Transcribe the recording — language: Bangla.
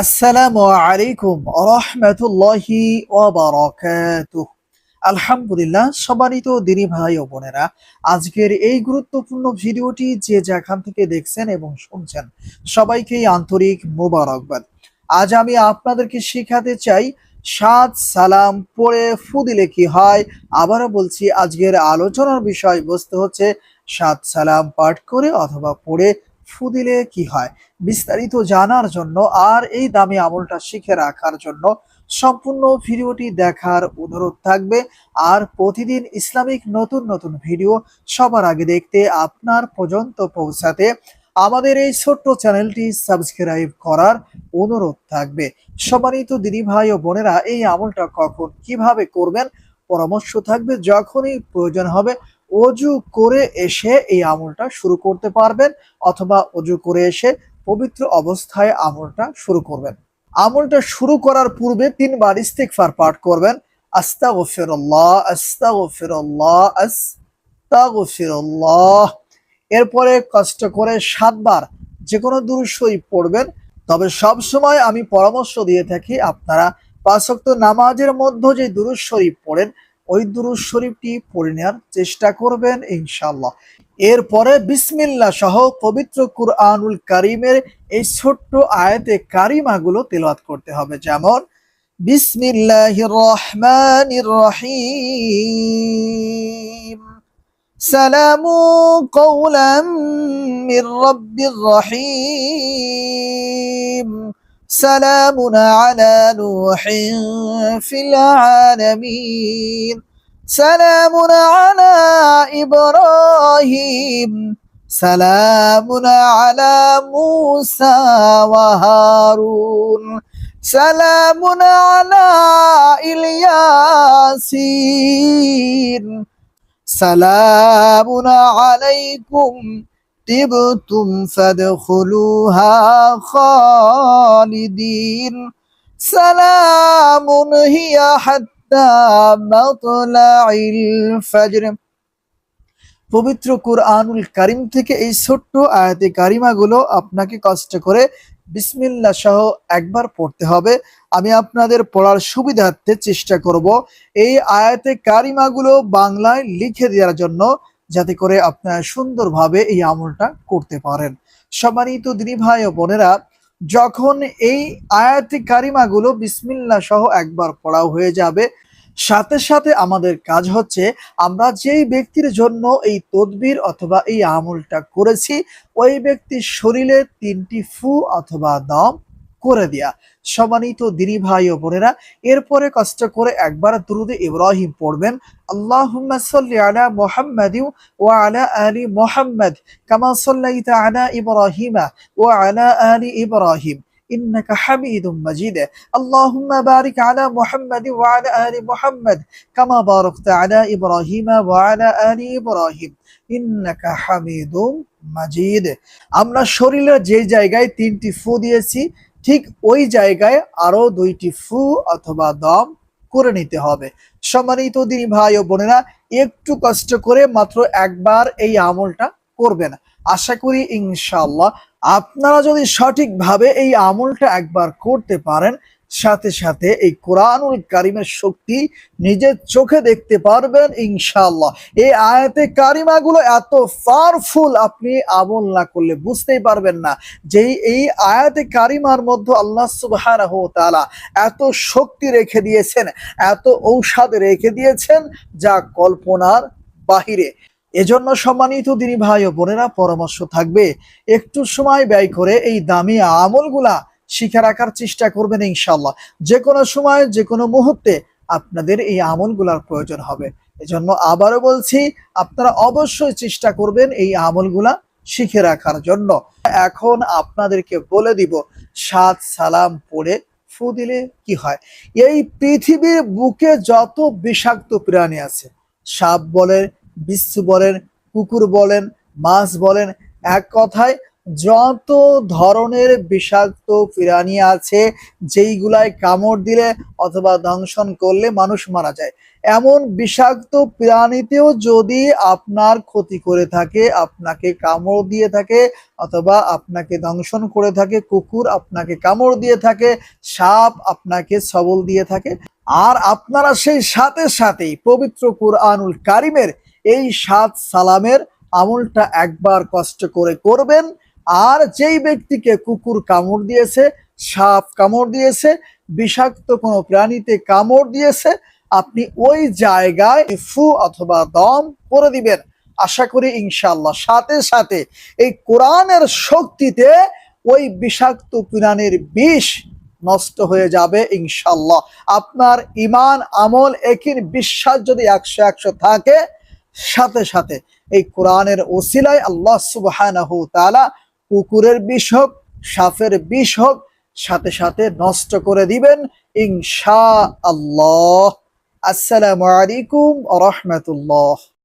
আসসালামু আলাইকুম রহমতুল্লাহি আলহামদুলিল্লাহ, সম্মানিত দিনী ভাই ও বোনেরা, আজকের এই গুরুত্বপূর্ণ ভিডিওটি যে যেখান থেকে দেখছেন এবং শুনছেন, সবাইকেই আন্তরিক মোবারকবাদ। আজ আমি আপনাদেরকে শেখাতে চাই, সাত সালাম পড়ে ফু দিলে কি হয়? আবারও বলছি, আজকের আলোচনার বিষয় বস্তু হচ্ছে, সাত সালাম পাঠ করে অথবা পড়ে ফু দিলে কি হয়? বিস্তারিত জানার জন্য আর এই দামি আমলটা শিখে রাখার জন্য সম্পূর্ণ ভিডিওটি দেখার অনুরোধ থাকবে। আর প্রতিদিন ইসলামিক নতুন নতুন ভিডিও সবার আগে দেখতে আপনার পর্যন্ত পৌঁছাতে আমাদের এই ছোট্ট চ্যানেলটি সাবস্ক্রাইব করার অনুরোধ থাকবে। সম্মানিত দিদি ভাই ও বোনেরা, এই আমলটা কখন কীভাবে করবেন? পরামর্শ থাকবে যখনই প্রয়োজন হবে। অজু করে এসে এই আমলটা শুরু করতে পারবেন, অথবা অজু করে এসে পবিত্র অবস্থায় আমলটা শুরু করবেন। আমলটা শুরু করার পূর্বে তিনবার ইস্তেগফার পাঠ করবেন। আস্তাগফিরুল্লাহ আস্তাগফিরুল্লাহ আস্তাগফিরুল্লাহ। এরপরে কষ্ট করে সাতবার যে কোনো শরীফ পড়বেন। তবে সব সময় আমি পরামর্শ দিয়ে থাকি, আপনারা পাঁচক্ত নামাজের মধ্যে যে শরীফ পড়েন ওই দুরূদ শরীফটি পড়ে নেওয়ার চেষ্টা করবেন ইনশাল্লাহ এরপরে বিসমিল্লা সহ পবিত্র কুরআনুল কারিমের এই ছোট্ট আয়াতে কারিমাগুলো তেলাওয়াত করতে হবে। যেমন, বিসমিল্লাহির রহমানির রহিম। সালামু রহিম। سلام على نوح في العالمين. سلام على إبراهيم. سلام على موسى وهارون. سلام على إلياسين. سلام عليكم طبتم فادخلوها خالدين سلام هي حتى مطلع الفجر পবিত্র কুরআনুল কারিম থেকে এই ছোট্ট আয়াতে কারিমাগুলো আপনাকে কষ্ট করে বিসমিল্লা সহ একবার পড়তে হবে আমি আপনাদের পড়ার সুবিধার্থে চেষ্টা করব এই আয়াতে কারিমাগুলো বাংলায় লিখে দেওয়ার জন্য যাতে করে আপনারা সুন্দরভাবে এই আমলটা করতে পারেন। সম্মানিত দিনী ভাই ও বোনেরা, যখন এই আয়াতি কারিমাগুলো বিসমিল্লা সহ একবার পড়াও হয়ে যাবে, সাথে সাথে আমাদের কাজ হচ্ছে আমরা যেই ব্যক্তির জন্য এই তদবির অথবা এই আমলটা করেছি, ওই ব্যক্তির শরীরে তিনটি ফু অথবা দম করে দেয়া সম্মানিত দিনী ভাই ও বোনেরা এরপরে কষ্ট করে একবার দুরুদে ইব্রাহিম পড়বেন আল্লাহুম্মা সাল্লি আলা মুহাম্মাদি ওয়া আলা আলি মুহাম্মাদ কামা সাল্লাইতা আলা ইব্রাহিমা ওয়া আলা আলি ইব্রাহিম إنك حميد مجيد اللهم بارك على محمد وعلى آل محمد كما باركت على إبراهيم وعلى آل إبراهيم إنك حميد مجيد আমরা শরীরের যে জায়গায় তিনটি ফু দিয়েছি ঠিক ওই জায়গায় আরও দুইটি ফু অথবা দম করে নিতে হবে। সম্মানিত দিন ভাই ও বোনেরা, একটু কষ্ট করে মাত্র একবার এই আমলটা করবেন। আশা করি ইনশাল্লাহ আপনারা যদি সঠিকভাবে এই আমলটা একবার করতে পারেন সাথে সাথে এই কোরআনুল কারিমের শক্তি নিজের চোখে দেখতে পারবেন ইনশাল্লাহ এই আয়াতে কারিমাগুলো এত পাওয়ারফুল আপনি আমল না করলে বুঝতেই পারবেন না যে এই আয়াতে কারিমার মধ্যে আল্লাহ তাআলা এত শক্তি রেখে দিয়েছেন, এত ঔষধ রেখে দিয়েছেন যা কল্পনার বাহিরে। এজন্য সম্মানিত দিনী ভাই ও বোনেরা, পরামর্শ থাকবে, একটু সময় ব্যয় করে এই দামি আমলগুলা শিখে রাখার চেষ্টা করবেন ইনশাল্লাহ যে কোনো সময় যে কোনো মুহূর্তে আপনাদের এই আমলগুলার প্রয়োজন হবে। এজন্য আবারও বলছি, আপনারা অবশ্যই চেষ্টা করবেন এই আমলগুলা শিখে রাখার জন্য। এখন আপনাদেরকে বলে দিব, সাত সালাম পড়ে ফু দিলে কি হয়? এই পৃথিবীর বুকে যত বিষাক্ত প্রাণী আছে, সাপ বলেন, বিচ্ছু বলেন, কুকুর বলেন, মাছ বলেন, এক কথায় যত ধরনের বিষাক্ত প্রাণী আছে, যেইগুলায় কামড় দিলে অথবা দংশন করলে মানুষ মারা যায়। এমন বিষাক্ত প্রাণীতেও যদি আপনার ক্ষতি করে থাকে, আপনাকে কামড় দিয়ে থাকে অথবা আপনাকে দংশন করে থাকে, কুকুর আপনাকে কামড় দিয়ে থাকে, সাপ আপনাকে সবল দিয়ে থাকে, আর আপনারা সেই সাথে সাথেই পবিত্র কুরআনুল কারিমের এই সাত সালামের আমলটা একবার কষ্ট করে করবেন। আর যেই ব্যক্তিকে কুকুর কামড় দিয়েছে, সাপ কামড় দিয়েছে, বিষাক্ত কোনো প্রাণীতে কামড় দিয়েছে, আপনি ওই জায়গায় ফু অথবা দম করে দিবেন। আশা করি ইনশাল্লাহ সাথে সাথে এই কোরআনের শক্তিতে ওই বিষাক্ত প্রাণীর বিষ নষ্ট হয়ে যাবে ইনশাল্লাহ আপনার ইমান আমল, একিন, বিশ্বাস যদি একশো একশো থাকে, সাথে সাথে এই কোরআনের ওসিলায় আল্লাহ সুবহানাহু তাআলা কুকুরের বিষ হোক, সাপের বিষ হোক, সাথে সাথে নষ্ট করে দিবেন ইনশা আল্লাহ আসসালামু আলাইকুম রহমতুল্লাহ।